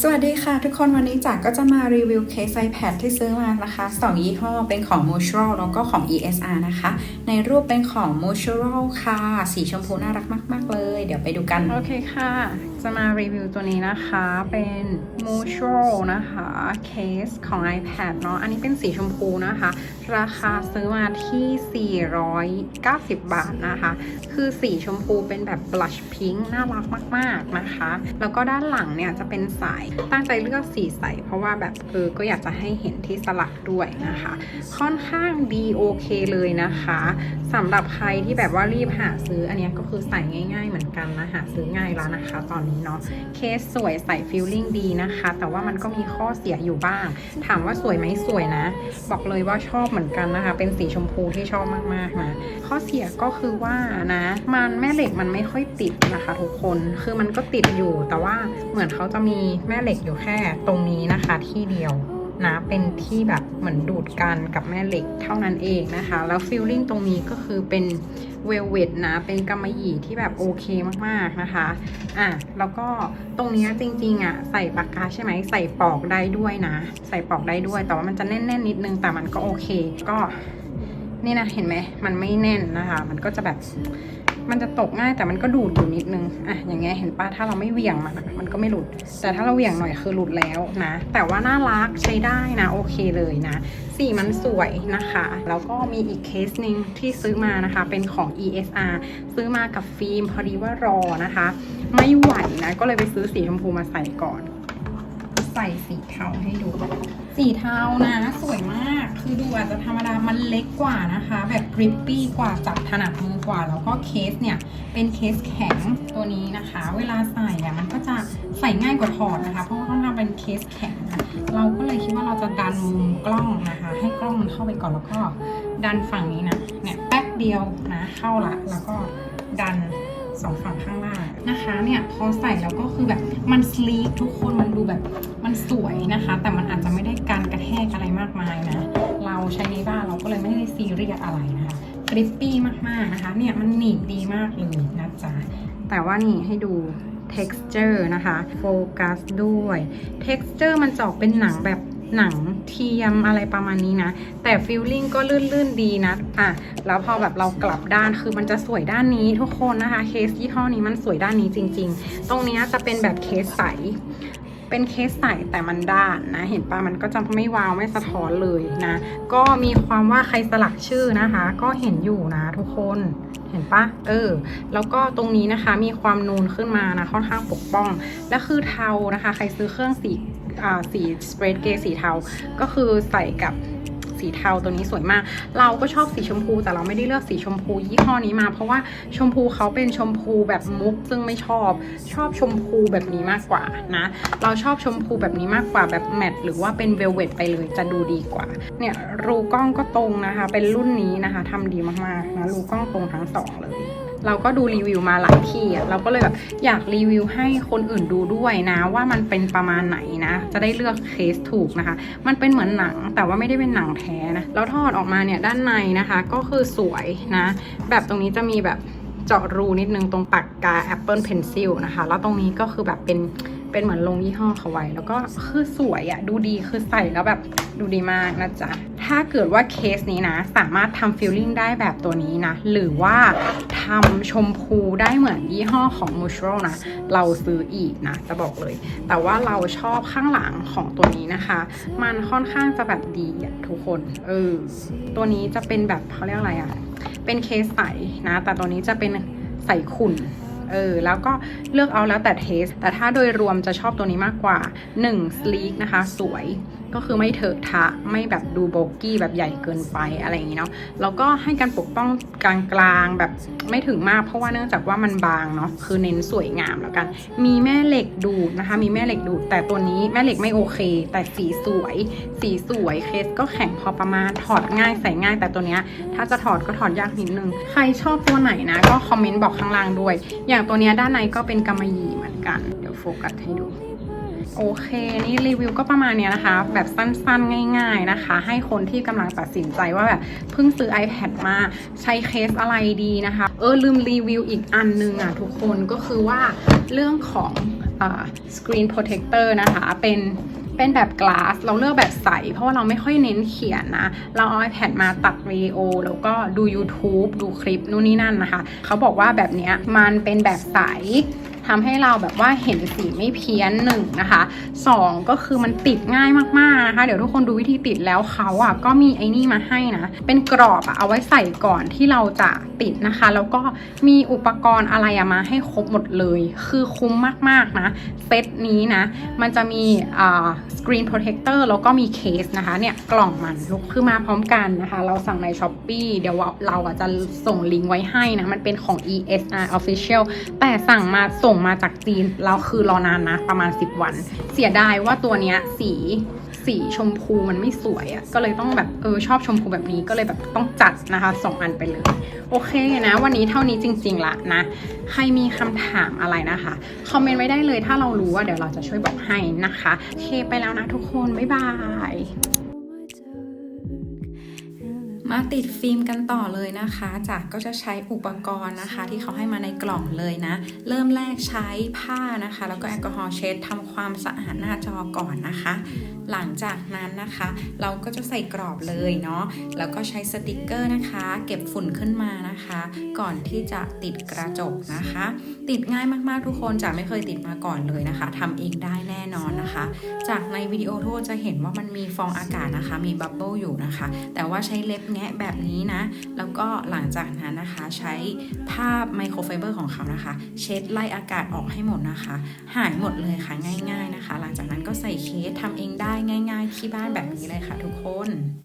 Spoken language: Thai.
สวัสดีค่ะทุกคนวันนี้จาก็จะมารีวิวเคส iPad ที่ซื้อมานะคะ2ยี่ห้อเป็นของ m o t o r o แล้วก็ของ ESR นะคะ ในรูปเป็นของ m o t o r o ค่ะ สีชมพูน่ารักมาก ๆ เลย เดี๋ยวไปดูกัน โอเคค่ะจะมารีวิวตัวนี้นะคะ เป็น m o t o นะคะเคสของ iPad เนาะ อันนี้เป็นสีชมพูนะคะ ราคาซื้อมาที่ 490 บาทนะคะ คือสีชมพูเป็นแบบ blush pink น่ารักมากๆนะคะ แล้วก็ด้านหลังเนี่ยจะเป็นสาย ตั้งใจเลือกสีใส เพราะว่าแบบเออก็อยากจะให้เห็นที่สลักด้วยนะคะ ค่อนข้างดีโอเคเลยนะคะสำหรับใครที่แบบว่ารีบหาซื้ออันนี้ก็คือใส่ง่าย ๆ เหมือนกันนะ หาซื้อง่ายแล้วนะคะตอนเนาะเคสสวยใส่ฟิลลิ่งดีนะคะ แต่ว่ามันก็มีข้อเสียอยู่บ้าง ถามว่าสวยไหมสวยนะ บอกเลยว่าชอบเหมือนกันนะคะ เป็นสีชมพูที่ชอบมากๆนะข้อเสียก็คือว่านะ มันแม่เหล็กมันไม่ค่อยติดนะคะ ทุกคนคือมันก็ติดอยู่ แต่ว่าเหมือนเขาจะมีแม่เหล็กอยู่แค่ตรงนี้นะคะที่เดียว นะเป็นที่แบบเหมือนดูดกันกับแม่เหล็กเท่านั้นเองนะคะ แล้วฟิลลิ่งตรงนี้ก็คือเป็นเวลเวดนะ เป็นกำมะหยี่ที่แบบโอเคมากๆนะคะ อะ แล้วก็ตรงนี้จริงๆอะใส่ปากกาใช่ไหมใส่ปอกได้ด้วยนะ ใส่ปอกได้ด้วย แต่ว่ามันจะแน่นๆนิดนึง แต่มันก็โอเค ก็นี่นะเห็นไหมมันไม่แน่นนะคะ มันก็จะแบบ มันจะตกง่ายแต่มันก็ดูดอยู่นิดนึงอะอย่างเงี้ยเห็นปะถ้าเราไม่เหวี่ยงมันมันก็ไม่หลุด แต่ถ้าเราเหวี่ยงหน่อยคือหลุดแล้วนะ แต่ว่าน่ารักใช้ได้นะโอเคเลยนะ สีมันสวยนะคะ แล้วก็มีอีกเคสหนึ่งที่ซื้อมานะคะ เป็นของ ESR ซื้อมากับฟิล์มพอดีว่ารอนะคะ ไม่ไหวนะก็เลยไปซื้อสีชมพูมาใส่ก่อน ใส่สีเทาให้ดู สีเทานะสวยมาก คือดูอาจจะธรรมดา มันเล็กกว่านะคะ แบบกริปปี้กว่าจับถนัดมือกว่า แล้วก็เคสเนี่ย เป็นเคสแข็งตัวนี้นะคะ เวลาใส่อะมันก็จะใส่ง่ายกว่าถอดนะคะ เพราะว่าค่อนข้างเป็นเคสแข็ง เราก็เลยคิดว่าเราจะดันมุมกล้องนะคะ ให้กล้องมันเข้าไปก่อนแล้วก็ดันฝั่งนี้นะ เนี่ยแป๊บเดียวนะเข้าละ แล้วก็ดัน สองฝั่งข้างล่างนะคะเนี่ยพอใส่แล้วก็คือแบบมันสลีกทุกคนมันดูแบบมันสวยนะคะ แต่มันอาจจะไม่ได้การกระแทกอะไรมากมายนะ เราใช้ในบ้านเราก็เลยไม่ได้ซีเรียสอะไรนะคะกริปปี้มากๆนะคะ เนี่ยมันหนีบดีมากเลยนะจ๊ะแต่ว่านี่ให้ดู texture นะคะโฟกัสด้วย texture มันจะออกเป็นหนังแบบ หนังเทียมอะไรประมาณนี้นะ แต่ฟีลลิ่งก็ลื่นๆดีนะอะแล้วพอแบบเรากลับด้านคือมันจะสวยด้านนี้ทุกคนนะคะ เคสยี่ห้อนี้มันสวยด้านนี้จริง ๆ ตรงนี้จะเป็นแบบเคสใสเป็นเคสใสแต่มันด้านนะ เห็นปะมันก็จะไม่วาวไม่สะท้อนเลยนะ ก็มีความว่าใครสลักชื่อนะคะ ก็เห็นอยู่นะทุกคนเห็นปะเออ แล้วก็ตรงนี้นะคะมีความนูนขึ้นมานะค่อนข้างปกป้อง และคือเทานะคะ ใครซื้อเครื่องสี สีสเปรดเกสีเทา ก็คือใส่กับสีเทาตัวนี้สวยมาก เราก็ชอบสีชมพูแต่เราไม่ได้เลือกสีชมพูยี่ห้อนี้มา เพราะว่าชมพูเขาเป็นชมพูแบบมุกซึ่งไม่ชอบ ชอบชมพูแบบนี้มากกว่านะ เราชอบชมพูแบบนี้มากกว่าแบบแมทหรือว่าเป็นเวลเวตไปเลยจะดูดีกว่า เนี่ยรูกล้องก็ตรงนะคะ เป็นรุ่นนี้นะคะทำดีมากๆนะรูกล้องตรงทั้งสองเลย เราก็ดูรีวิวมาหลายที่อะเราก็เลยแบบอยากรีวิวให้คนอื่นดูด้วยนะ ว่ามันเป็นประมาณไหนนะ จะได้เลือกเคสถูกนะคะ มันเป็นเหมือนหนังแต่ว่าไม่ได้เป็นหนังแท้นะแล้วทอดออกมาเนี่ยด้านในนะคะ ก็คือสวยนะ แบบตรงนี้จะมีแบบเจาะรูนิดนึงตรงปากกา Apple Pencil นะคะ แล้วตรงนี้ก็คือแบบเป็นเป็นเหมือนลงยี่ห้อเขาไว้ แล้วก็คือสวยอะดูดีคือใส่แล้วแบบดูดีมากนะจ๊ะ ถ้าเกิดว่าเคสนี้นะ สามารถทำฟิลลิ่งได้แบบตัวนี้นะ หรือว่าทำชมพูได้เหมือนยี่ห้อของ m u s h r o นะ เราซื้ออีกนะ จะบอกเลย แต่ว่าเราชอบข้างหลังของตัวนี้นะคะ มันค่อนข้างจะแบบดีอะทุกคน เออ ตัวนี้จะเป็นแบบเขาเรียกอะไรอะเป็นเคสใสนะ แต่ตัวนี้จะเป็นใสขุ่นเออแล้วก็เลือกเอาแล้วแต่เทส แต่ถ้าโดยรวมจะชอบตัวนี้มากกว่า 1 sleek นะคะ สวยก็คือไม่เถอะทะไม่แบบดูโบกี้แบบใหญ่เกินไปอะไรอย่างนี้เนาะแล้วก็ให้การปกป้องกลางๆแบบไม่ถึงมากเพราะว่าเนื่องจากว่ามันบางเนาะคือเน้นสวยงามแล้วกัน มีแม่เหล็กดูดนะคะ มีแม่เหล็กดูดแต่ตัวนี้แม่เหล็กไม่โอเค แต่สีสวย สีสวยเคสก็แข็งพอประมาณถอดง่ายใส่ง่าย แต่ตัวเนี้ยถ้าจะถอดก็ถอดยากนิดนึงใครชอบตัวไหนนะก็คอมเมนต์บอกข้างล่างด้วย อย่างตัวเนี้ยด้านในก็เป็นกำมะหยี่เหมือนกัน เดี๋ยวโฟกัสให้ดู โอเค นี่รีวิวก็ประมาณเนี้ยนะคะ แบบสั้นๆ ง่าย ๆนะคะ ให้คนที่กำลังตัดสินใจว่าแบบเพิ่งซื้อ iPad มาใช้เคสอะไรดีนะคะ เออลืมรีวิวอีกอันนึงอะทุกคนก็คือว่าเรื่องของสกรีนโปรเทคเตอร์นะคะเป็นเป็นแบบกลาสเราเลือกแบบใส เพราะว่าเราไม่ค่อยเน้นเขียนนะ เราเอา iPad มาตัดวิดีโอ แล้วก็ดู YouTube ดูคลิปนู่นนี่นั่นนะคะ เขาบอกว่าแบบเนี้ยมันเป็นแบบใส ทำให้เราแบบว่าเห็นสีไม่เพี้ยนหนึ่งนะคะสองก็คือมันติดง่ายมากๆนะคะ เดี๋ยวทุกคนดูวิธีติดแล้วเขาอะก็มีไอ้นี่มาให้นะ เป็นกรอบอะเอาไว้ใส่ก่อนที่เราจะติดนะคะ แล้วก็มีอุปกรณ์อะไรอะมาให้ครบหมดเลย คือคุ้มมากๆนะเซตนี้นะ มันจะมีอ่าสกรีนโปรเทคเตอร์แล้วก็มีเคสนะคะ เนี่ยกล่องมันลุกคือมาพร้อมกันนะคะ เราสั่งใน s h อ p e e เดี๋ยวเราอะจะส่งลิงก์ไว้ให้นะ มันเป็นของ ESR Official แต่สั่งมาส่ง่งมาจากจีนเราคือรอนานนะประมาณ 10 วัน เสียดายว่าตัวเนี้ยสีสีชมพูมันไม่สวยอะ่ะก็เลยต้องแบบเออชอบชมพูแบบนี้ก็เลยแบบต้องจัดนะคะสองอันไปเลย โอเคนะ วันนี้เท่านี้จริง ๆละนะใครมีคำถามอะไรนะคะคอมเมนต์ไว้ได้เลยถ้าเรารู้ว่าเดี๋ยวเราจะช่วยบอกให้นะคะโอเคไปแล้วนะทุกคน บ๊ายบาย มาติดฟิล์มกันต่อเลยนะคะ จากก็จะใช้อุปกรณ์นะคะ ที่เขาให้มาในกล่องเลยนะ เริ่มแรกใช้ผ้านะคะ แล้วก็แอลกอฮอล์เช็ดทำความสะอาดหน้าจอก่อนนะคะหลังจากนั้นนะคะ เราก็จะใส่กรอบเลยเนาะแล้วก็ใช้สติกเกอร์นะคะ เก็บฝุ่นขึ้นมานะคะ ก่อนที่จะติดกระจกนะคะ ติดง่ายมากๆทุกคนจาไม่เคยติดมาก่อนเลยนะคะทำเองได้แน่นอนนะคะ จากในวิดีโอทุกคนจะเห็นว่ามันมีฟองอากาศนะคะ มีบับเบิลอยู่นะคะ แต่ว่าใช้เล็บแงะแบบนี้นะ แล้วก็หลังจากนั้นนะคะใช้ผ้าไมโครไฟเบอร์ของเขานะคะ เช็ดไล่อากาศออกให้หมดนะคะ หายหมดเลยค่ะง่าย ๆนะคะ หลังจากนั้นก็ใส่เคสทำเองได้ง่าย ๆ ที่บ้านแบบนี้เลยค่ะทุกคน